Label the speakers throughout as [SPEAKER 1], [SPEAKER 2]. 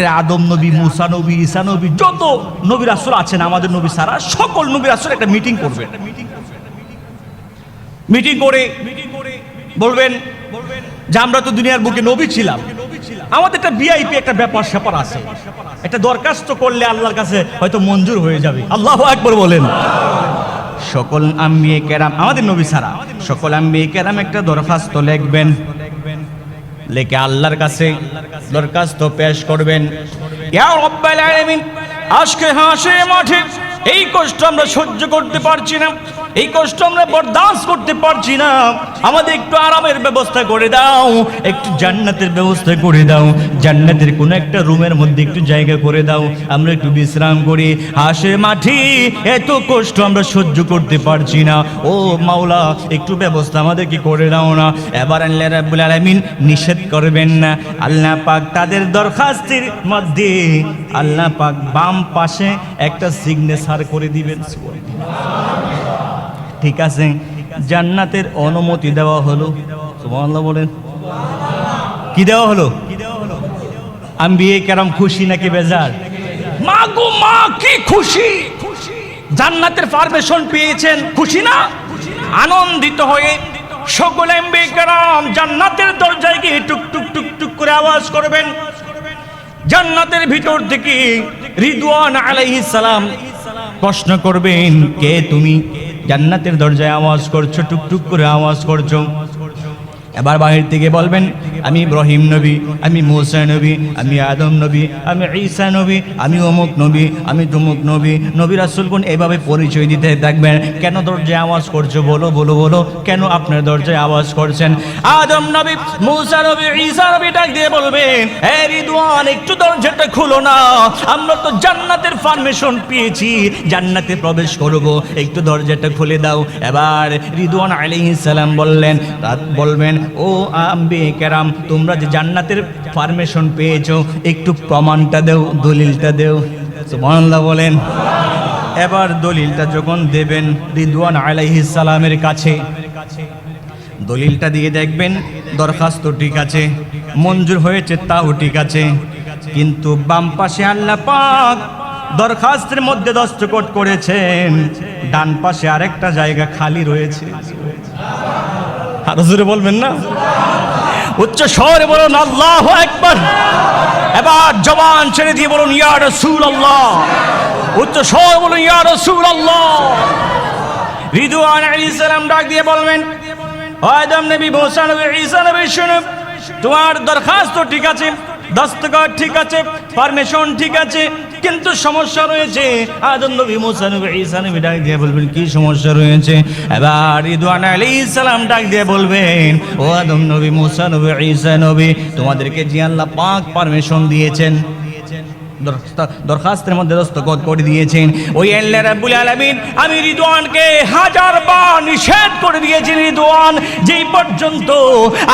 [SPEAKER 1] একে আদম নবী, মুসা নবী, ঈসা নবী, যত নবী রাসূল আছেন, আমাদের নবী সারা সকল নবী রাসূল একটা মিটিং করবেন মিটিং করে বলবেন যে আমরা তো দুনিয়ার বুকে নবী ছিলাম। আমাদের একটা ভিআইপি একটা ব্যাপার স্যাপার আছে। একটা দরখাস্ত করলে আল্লাহর কাছে হয়তো মঞ্জুর হয়ে যাবে। আল্লাহ একবার বলেন। সকল আম্বিয়ে কেরাম, আমাদের নবী সারা সকল আম্বিয়ে কেরাম একটা দরখাস্ত লিখবেন। লেখে আল্লাহর কাছে দরখাস্ত পেশ করবেন। আজকে হাসে মাঠে এই কষ্ট আমরা সহ্য করতে পারছি না। এই কষ্ট আমরা বরদাস্ত করতে পারছি না। আমাদের একটু আরামের ব্যবস্থা করে দাও, একটু জান্নাতের ব্যবস্থা করে দাও, জান্নাতের কোনো একটা রুমের মধ্যে একটু জায়গা করে দাও, আমরা একটু বিশ্রাম করি। হাসে মাঠি এত কষ্ট আমরা সহ্য করতে পারছি না। ও মাওলা, একটু ব্যবস্থা আমাদেরকে করে দাও না। এবার আল্লাহ রাব্বুল আলামিন নিষেধ করবেন না। আল্লাহ পাক তাদের দরখাস্তের মধ্যে আল্লাহ পাক বাম পাশে একটা সিগনেচার করে দিবেন। ঠিক আছে? জান্নাতের অনুমতি দেওয়া হলো। সুবহানাল্লাহ বলেন। কি দেওয়া হলো? আমি বিয়ে কেরম খুশি নাকি বেজার? মা গো, মা, কি খুশি! জান্নাতের পারমিশন পেয়েছেন, খুশি না? আনন্দিত হয়ে সকলে বেকারাম জান্নাতের দরজায় গিয়ে টুক টুক টুক টুক করে আওয়াজ করবেন। জান্নাতের ভিতর থেকে রিদওয়ান আলাইহিস সালাম প্রশ্ন করবেন, কে তুমি? জান্নাতের দরজায় আওয়াজ করছ টুক টুক করে আওয়াজ করছ। এবার বাহির থেকে বলবেন আমি ইব্রাহিম নবী, আমি মুসা নবী, আমি আদম নবী, আমি ঈসা নবী, আমি অমুক নবী, আমি তুমুক নবী। নবী রাসুলগুন এভাবে পরিচয় দিতে থাকবেন। কেন দরজায় আওয়াজ করছ বলো বলো বলো। কেন আপনার দরজায় আওয়াজ করছেন? আদম নবী, মুসা নবী, ঈসা নবী ডাক দিয়ে বলবেন হে রিদওয়ান, একটু দরজাটা খুলো না। আমরা তো জান্নাতের পারমিশন পেয়েছি। জান্নাতে প্রবেশ করব। একটু দরজাটা খুলে দাও। এবার রিদওয়ান আলাইহিস সালাম বললেন বলবেন, ও আম্বি কেরাম তোমরা যে জান্নাতের পারমিশন পেয়েছ, একটু প্রমাণটা দেও, দলিলটা দেও। সুবহানাল্লাহ বলেন। এবার দলিলটা যখন দেবেন রিদওয়ান আলাইহিস সালামের কাছে, দলিলটা দিয়ে দেখবেন, দরখাস্ত ঠিক আছে, মঞ্জুর হয়েছে তাও ঠিক আছে, কিন্তু বাম পাশে আল্লাহ পাক দরখাস্তের মধ্যে দস্তখত করেছেন, ডান পাশে আরেকটা জায়গা খালি রয়েছে। আরও বলবেন না? উচ্চ স্বরে বলুন, আল্লাহ একবার এবার জবান ছেড়ে দিয়ে বলুন, ইয়া রসুল আল্লাহ উচ্চ স্বর বলুন, ইয়া রসুল আল্লাহ রিদওয়ান আলাইহিস সালাম ডাক দিয়ে বলবেন আদম নবী, মুসা নবী, ঈসা নবী, শুনো, তোমার দরখাস্ত ঠিক আছে, দস্তখত ঠিক আছে, পারমিশন ঠিক আছে কিন্তু সমস্যা রয়েছে। আদম নবী মুসা, নবী ঈসা, নবী ডাক দিয়ে বলবেন, কি সমস্যা রয়েছে? এবার রিদওয়ান আলাইহিস সালাম ডাক দিয়ে বলবেন, ও আদম নবী মুসা, নবী ঈসা, নবী, তোমাদেরকে যে আল্লাহ পাক পারমিশন দিয়েছেন। দরখাস্তের মধ্যে দস্তখত করে দিয়েছেন। ওই আল্লাহ রাব্বুল আলামিন, আমি রিদওয়ানকে হাজার বার নিষেধ করে দিয়েছি রিদওয়ান, যেই পর্যন্ত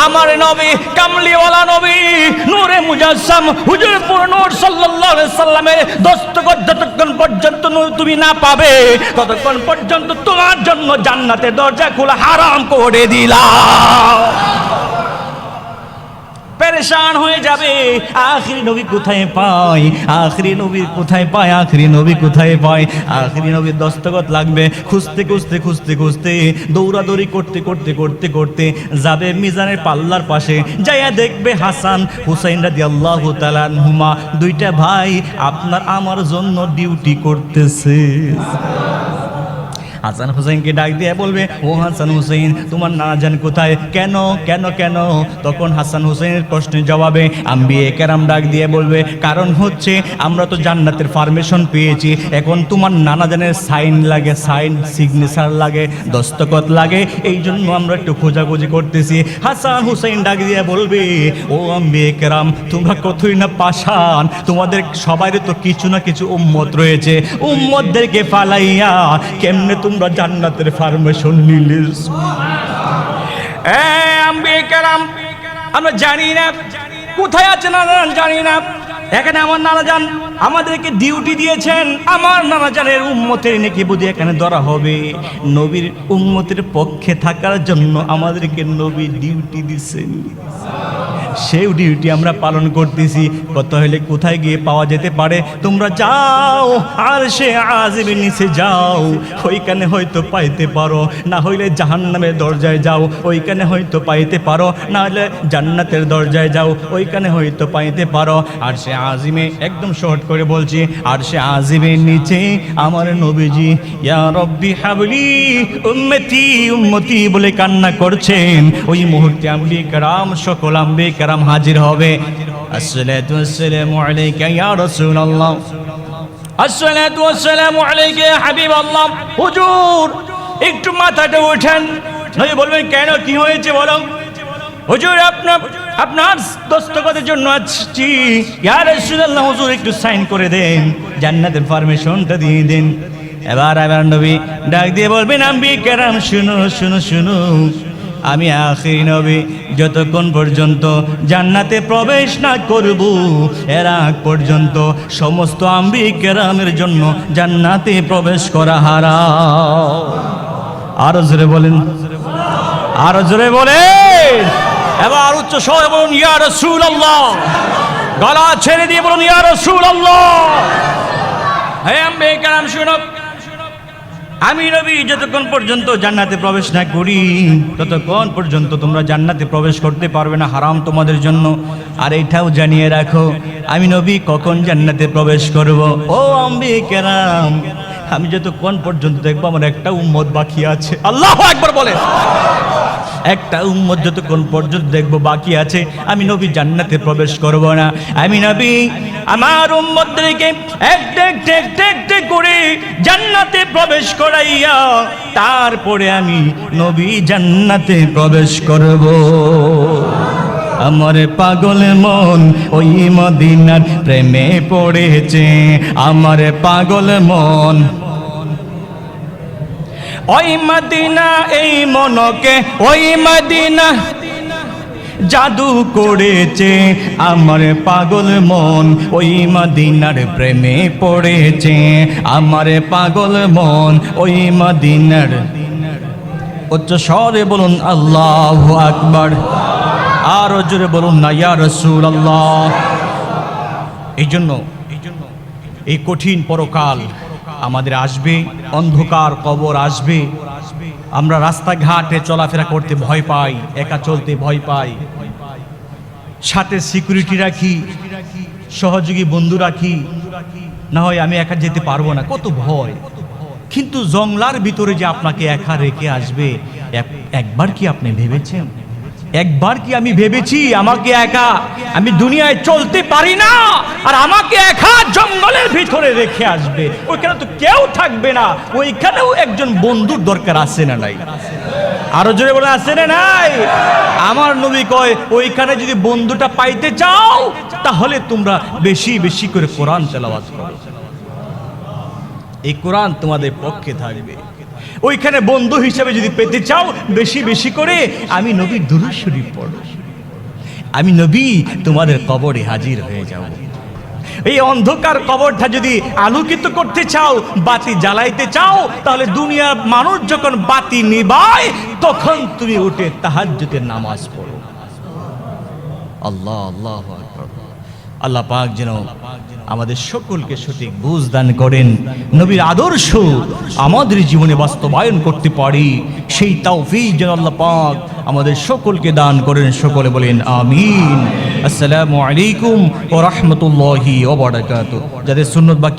[SPEAKER 1] আমার নবী, কামলিওয়ালা নবী, নূরে মুজাসসাম হুজুরপুর নূর সাল্লাল্লাহু আলাইহি সাল্লামের দস্তখত যতক্ষণ পর্যন্ত তুমি না পাবে, ততক্ষণ পর্যন্ত তোমার জন্য জান্নাতের দরজা খোলা হারাম করে দিলাম। পেরেশান হয়ে যাবে। আখরি নবী কোথায় পাই আখরি নবী কোথায় পায়? আখরি নবী কোথায় পায়? আখরি নবীর দস্তখত লাগবে। খুঁজতে খুঁজতে খুঁজতে খুঁজতে, দৌড়াদৌড়ি করতে করতে করতে করতে যাবে মিজানের পাল্লার পাশে। যাইয়া দেখবে হাসান, হুসাইন রাদি আল্লাহ হুমা দুইটা ভাই আপনার আমার জন্য ডিউটি করতেছে। হাসান হুসেনকে ডাক দিয়ে বলবে, ও হাসান হুসেন তোমার নানা জান কোথায়? কেন? কেন কেন? তখন হাসান হুসেনের প্রশ্নের জবাবে আম্বিয়ে কেরাম ডাক দিয়ে বলবে, কারণ হচ্ছে আমরা তো জান্নাতের পারমিশন পেয়েছি। এখন তোমার নানা জানের সাইন লাগে সাইন সিগনেচার লাগে, দস্তখত লাগে। এই জন্য আমরা একটু খোঁজাখুঁজি করতেছি। হাসান হুসেন ডাক দিয়ে বলবে, ও আম্বিয়ে কেরাম, তোমরা কতই না পাশান তোমাদের সবারই তো কিছু না কিছু উম্মত রয়েছে। উম্মতদেরকে ফালাইয়া কেমনে তোমরা জান্নাতের ফার্মেশন নিলে আমরা জানি না কোথায় আছে না জানি না। এখানে আমার নানা যান আমাদেরকে ডিউটি দিয়েছেন। আমার নানা জানের উম্মতের নাকি বুঝি এখানে ধরা হবে। নবীর উম্মতের পক্ষে থাকার জন্য আমাদেরকে নবী ডিউটি দিচ্ছেন। সেই ডিউটি আমরা পালন করতেছি। কত হলে কোথায় গিয়ে পাওয়া যেতে পারে? তোমরা যাও আর সে আজিমের নিচে যাও। ওইখানে হয়তো পাইতে পারো। না হইলে জাহান্নামের দরজায় যাও। ওইখানে হয়তো পাইতে পারো। না হলে জান্নাতের দরজায় যাও। ওইখানে হয়তো পাইতে পারো। আর সে আজিমে একদম শর্ট করে বলছি আর সে আজিমের নিচে আমার নবীজি রব্বি হাবলি উম্মতি উম্মতি বলে কান্না করছেন। ওই মুহূর্তে আম্বি কারাম, সকল আম্বি কারাম হাজির হবে একটু মাথাটা নবী বলবেন, কেন? কি হয়েছে বলো? হুজুর, আপনার আপনার দস্তখতের জন্য আসছি। ইয়া রাসূলুল্লাহ, হুজুর, একটু সাইন করে দেন। জান্নাতের পারমিশনটা দিয়ে দেন। এবার এবার নবী ডাক দিয়ে বলবেন আমি কেরাম, শুনো শুনো শুনো। আমি আখির নবী, যতক্ষণ পর্যন্ত জান্নাতে প্রবেশ না করব, এর আগ পর্যন্ত সমস্ত আম্বি কেরামের জন্য জান্নাতে প্রবেশ করা হারা আরও জোরে বলেন। আরও জোরে বলেন। এবার উচ্চ স্বরে বলুন, ইয়া রসুল আল্লাহ গলা ছেড়ে দিয়ে বলুন, ইয়া রসুল আল্লাহ হে আম্বে কালাম শুনো আমি নবী যতক্ষণ পর্যন্ত জান্নাতে প্রবেশ না করি, ততক্ষণ পর্যন্ত তোমরা জান্নাতে প্রবেশ করতে পারবে না, হারাম তোমাদের জন্য। আর এটাও জানিয়ে রাখো, আমি নবী কখন জান্নাতে প্রবেশ করব? ও আম্বি কেরাম আমি যতক্ষণ পর্যন্ত দেখব আমার একটা উম্মত বাকি আছে। আল্লাহ একবার বলে একটা উম্মত যতক্ষণ পর্যন্ত দেখব বাকি আছে, আমি নবী জান্নাতে প্রবেশ করব না। আমি নবী, আমার উম্মতদেরকে একটা একটা একটা একটা করে জান্নাতে প্রবেশ করাইয়া তারপরে আমি নবী জান্নাতে প্রবেশ করব। আমার পাগল মন ওই মদিনার প্রেমে পড়েছে, আমার পাগল মন ওই মদিনা, এই মনকে, ওই মদিনা। জাদু করেছে আমার পাগল মন, ওই মদিনার প্রেমে পড়েছে আমার পাগল মন, ওই মদিনার। উচ্চ স্বরে বলুন, আল্লাহ আকবর। আরও জোরে বলুন না, ইয়া রসুল আল্লাহ এই জন্য, এই কঠিন পরকাল আমাদের আসবে, অন্ধকার কবর আসবে। আমরা রাস্তাঘাটে চলাফেরা করতে ভয় পাই, একা চলতে ভয় পাই। সাথে সিকিউরিটি রাখি, সহযোগী বন্ধু রাখি। না হয় আমি একা যেতে পারব না, কত ভয়। কিন্তু জংলার ভিতরে যে আপনাকে একা রেখে আসবে, এক- একবার কি আপনি ভেবেছেন? একবার কি আমি ভেবেছি আমাকে একা আমি দুনিয়ায় চলতে পারি না? আর আমাকে একা জঙ্গলের ভিতরে রেখে আসবে। ওইখানে তো কেউ থাকবে না। ওইখানেও একজন বন্ধুর দরকার আছে না নাই? আরও জোরে বলে আছে না নাই? আমার নবী কয়, ওইখানে যদি বন্ধুটা পাইতে চাও, তাহলে তোমরা বেশি বেশি করে কোরআন তেলাওয়াত করো। এই কোরআন তোমাদের পক্ষে থাকবে। ওইখানে বন্ধু হিসেবে যদি পেতে চাও, বেশি বেশি করে আমি নবীর দুরূদ শরীফ পড়ো আমি নবী, তোমাদের কবরে হাজির হয়ে যাব। এই অন্ধকার কবরটা যদি আলোকিত করতে চাও, বাতি জ্বালাইতে চাও, তাহলে দুনিয়ার মানুষ যখন বাতি নিবায়, তখন তুমি উঠে তাহাজ্জুদের নামাজ পড়ো। আল্লাহ আল্লাহ। আল্লাহ পাক যেন আমাদের সকলকে সঠিক বুঝ দান করেন। নবীর আদর্শ আমাদের জীবনে বাস্তবায়ন করতে পারি। সেই তৌফিক যেন পাক আমাদের সকলকে দান করেন। সকলে বলেন, আমিন। আসসালামু আলাইকুম ও রহমতুল্লাহি ওবরাকাত যাদের সুন্নত বাকি